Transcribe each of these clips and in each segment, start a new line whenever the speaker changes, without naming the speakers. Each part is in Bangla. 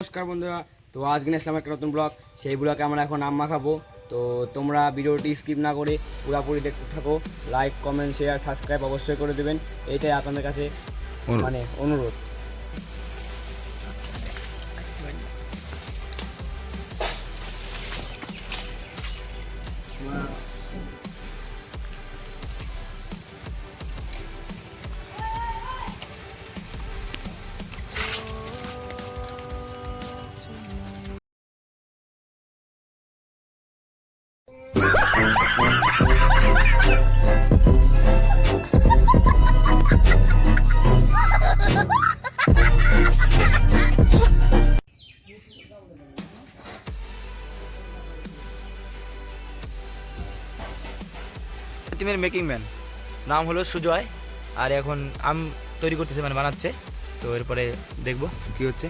নমস্কার বন্ধুরা। তো আজকে আসলাম একটা নতুন ব্লগ সেই ব্লগে আমরা এখন আম মাখাবো। তো তোমরা ভিডিওটি স্কিপ না করে পুরোপুরি দেখতে থাকো। লাইক কমেন্ট শেয়ার সাবস্ক্রাইব অবশ্যই করে দেবেন। এইটাই আপনাদের কাছে মানে অনুরোধ।
টিমের মেকিং ম্যান নাম হলো সুজয়, আর এখন আম তৈরি করতেছে মানে বানাচ্ছে। তো এরপরে দেখব কি হচ্ছে।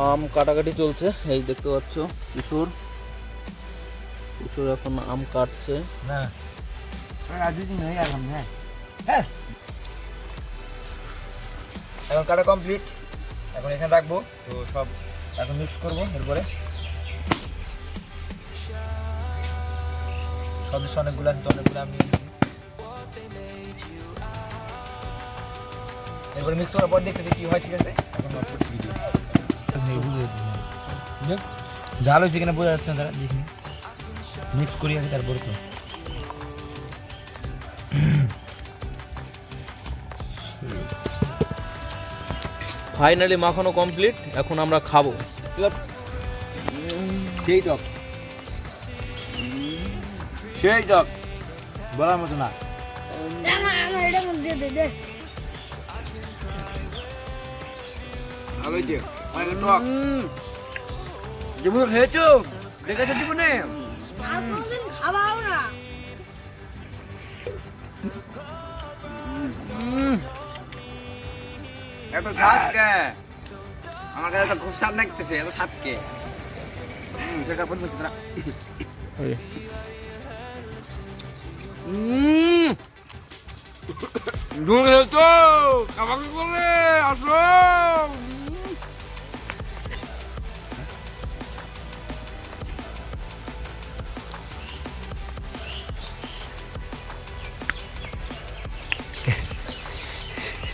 আম কাটাকাটি চলছে এই দেখতে পাচ্ছ কিশোর। কিশোর এখন আম কাটছে।
না
হ্যাঁ।
এখন কাটা কমপ্লিট এখন এখানে রাখব তো সব এখন মিক্স করব এরপরে। সদস্য অনেকগুলো আছে তো অনেকগুলো আমি এরপরে মিক্স করার পর দেখতেছি কি হয় ঠিক আছে? এখন ভিডিও জাল হয়েছে কিনা বোঝা যাচ্ছে না তারা দেখিনি মিক্স করি আমি তারপরে তো।
ফাইনালি মাখানো কমপ্লিট এখন আমরা খাব।
সেই টক। সেই টক বলার মতো না।
আমার
অনেক টক
জীবনে খেয়েছো? দেখেছ জীবনে?
আর কোনদিন খাওয়াও না।
এত স্বাদ কে? আমার কাছে তো খুব স্বাদ লাগতেছে এত স্বাদ কে? সেটা বলব কি তোরা? উম। জীবনে খেয়েছো খাবার আসো।